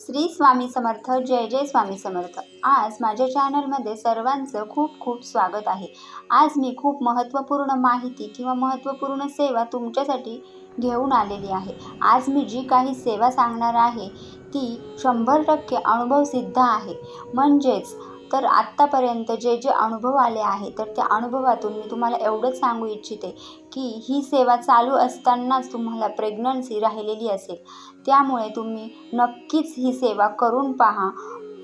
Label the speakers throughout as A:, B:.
A: श्री स्वामी समर्थ जय जय स्वामी समर्थ. आज माझ्या चॅनलमध्ये सर्वांचं खूप खूप स्वागत आहे. आज मी खूप महत्त्वपूर्ण माहिती किंवा महत्त्वपूर्ण सेवा तुमच्यासाठी घेऊन आलेली आहे. आज मी जी काही सेवा सांगणार आहे ती शंभर टक्के अनुभवसिद्ध आहे. म्हणजेच तर आत्तापर्यंत जे जे अनुभव आले आहे तर त्या अनुभवातून मी तुम्हाला एवढंच सांगू इच्छिते की ही सेवा चालू असतानाच तुम्हाला प्रेग्नन्सी राहिलेली असेल. त्यामुळे तुम्ही नक्कीच ही सेवा करून पहा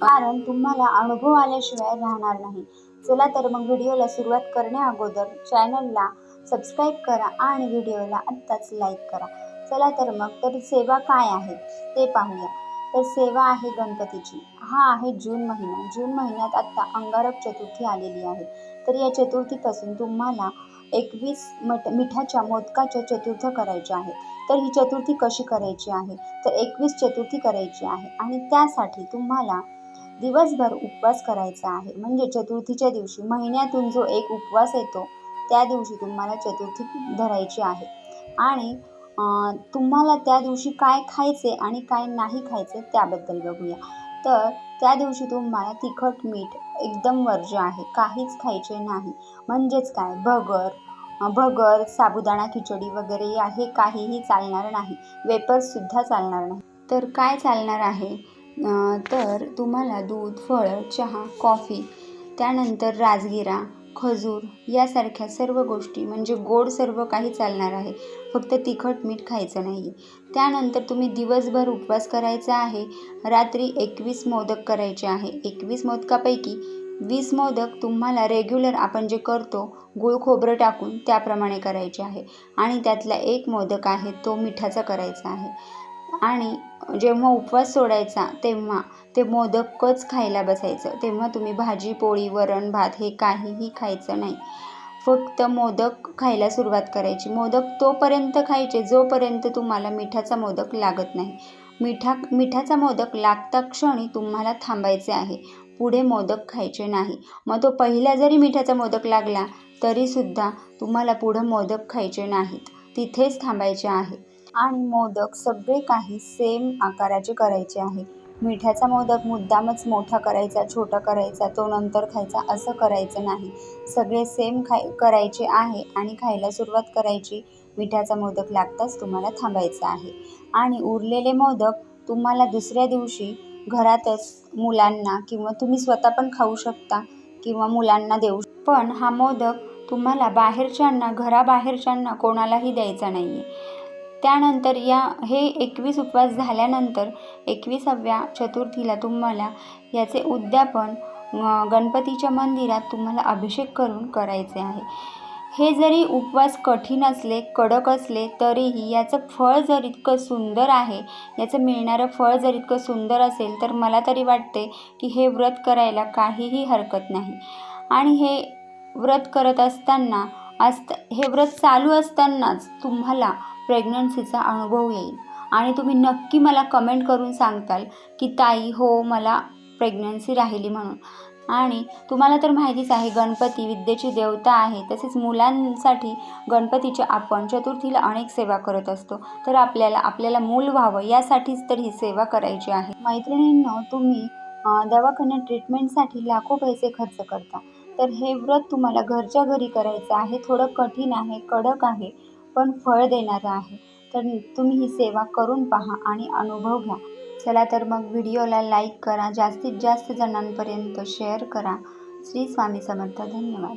A: कारण तुम्हाला अनुभव आल्याशिवाय राहणार नाही. चला तर मग व्हिडिओला सुरुवात करण्या अगोदर चॅनलला सबस्क्राईब करा आणि व्हिडिओला आत्ताच लाईक करा. चला तर मग तर सेवा काय आहे ते पाहूया. तर सेवा आहे गणपतीची. हा आहे जून महिना. जून महिन्यात आत्ता अंगारक चतुर्थी आलेली आहे. तर या चतुर्थीपासून तुम्हाला एकवीस मठ मिठाच्या मोदकाच्या चतुर्थ करायच्या आहे तर ही चतुर्थी कशी करायची आहे? तर एकवीस चतुर्थी करायची आहे आणि त्यासाठी तुम्हाला दिवसभर उपवास करायचा आहे. म्हणजे चतुर्थीच्या दिवशी महिन्यातून जो एक उपवास येतो त्या दिवशी तुम्हाला चतुर्थी धरायची आहे. आणि तुम्हाला त्या दिवशी काय खायचे आणि काय नाही खायचे त्याबद्दल बघूया. तर त्या दिवशी तुम्हाला तिखट मीठ एकदम वर्ज्य आहे. काहीच खायचे नाही. म्हणजेच काय? भगर भगर साबुदाणा खिचडी वगैरे हे काहीही चालणार नाही. वेपर्ससुद्धा चालणार नाही. तर काय चालणार आहे? तर तुम्हाला दूध फळं चहा कॉफी त्यानंतर राजगिरा खजूर यासारख्या सर्व गोष्टी म्हणजे गोड सर्व काही चालणार आहे. फक्त तिखट मीठ खायचं नाही. त्यानंतर तुम्ही दिवसभर उपवास करायचा आहे. रात्री एकवीस मोदक करायचे आहे. एकवीस मोदकापैकी वीस मोदक तुम्हाला रेग्युलर आपण जे करतो गुळ खोबरं टाकून त्याप्रमाणे करायचे आहे. आणि त्यातला एक मोदक आहे तो मिठाचा करायचा आहे. आणि जेव्हा उपवास सोडायचा तेव्हा ते मोदकच खायला बसायचं. तेव्हा तुम्ही भाजी पोळी वरण भात हे काहीही खायचं नाही. फक्त मोदक खायला सुरुवात करायची. मोदक तोपर्यंत खायचे जोपर्यंत तुम्हाला मिठाचा मोदक लागत नाही. मिठा मिठाचा मोदक लागता क्षणी तुम्हाला थांबायचे आहे. पुढे मोदक खायचे नाही. मग तो पहिला जरी मिठाचा मोदक लागला तरीसुद्धा तुम्हाला पुढं मोदक खायचे नाहीत. तिथेच थांबायचे आहे. आणि मोदक सगळे काही सेम आकाराचे करायचे आहे. मिठाचा मोदक मुद्दामच मोठा करायचा छोटा करायचा तो नंतर खायचा असं करायचं नाही. सगळे सेम खाय करायचे आहे आणि खायला सुरुवात करायची. मिठाचा मोदक लागताच तुम्हाला थांबायचा आहे. आणि उरलेले मोदक तुम्हाला दुसऱ्या दिवशी घरातच मुलांना किंवा तुम्ही स्वतः पण खाऊ शकता किंवा मुलांना देऊ पण हा मोदक तुम्हाला बाहेरच्यांना घराबाहेरच्यांना कोणालाही द्यायचा नाही आहे त्यानंतर या हे एकवीस उपवास झाल्यानंतर एकविसाव्या चतुर्थीला तुम्हाला याचे उद्यापन गणपतीच्या मंदिरात तुम्हाला अभिषेक करून करायचे आहे. हे जरी उपवास कठीण असले कडक असले तरीही याचं फळ जर इतकं सुंदर आहे याचं मिळणारं फळ जर इतकं सुंदर असेल तर मला तरी वाटते की हे व्रत करायला काहीही हरकत नाही. आणि हे व्रत करत असताना असत हे व्रत चालू असतानाच तुम्हाला प्रेग्नन्सीचा अनुभव येईल. आणि तुम्ही नक्की मला कमेंट करून सांगताल की ताई हो मला प्रेग्नन्सी राहिली म्हणून. आणि तुम्हाला तर माहितीच आहे गणपती विद्येची देवता आहे. तसेच मुलांसाठी गणपतीच्या आपण चतुर्थीला अनेक सेवा करत असतो. तर आपल्याला आपल्याला मूल व्हावं यासाठीच तर ही सेवा करायची आहे. मैत्रिणींनो तुम्ही दवाखान्यात ट्रीटमेंटसाठी लाखो पैसे खर्च करता. तर हे व्रत तुम्हाला घरच्या घरी करायचं आहे. थोडं कठीण आहे कडक आहे. पण फळ देणारं आहे. तर तुम्ही ही सेवा करून पहा आणि अनुभव घ्या. चला तर मग व्हिडिओला लाईक करा जास्तीत जास्त जणांपर्यंत शेअर करा. श्री स्वामी समर्थ धन्यवाद.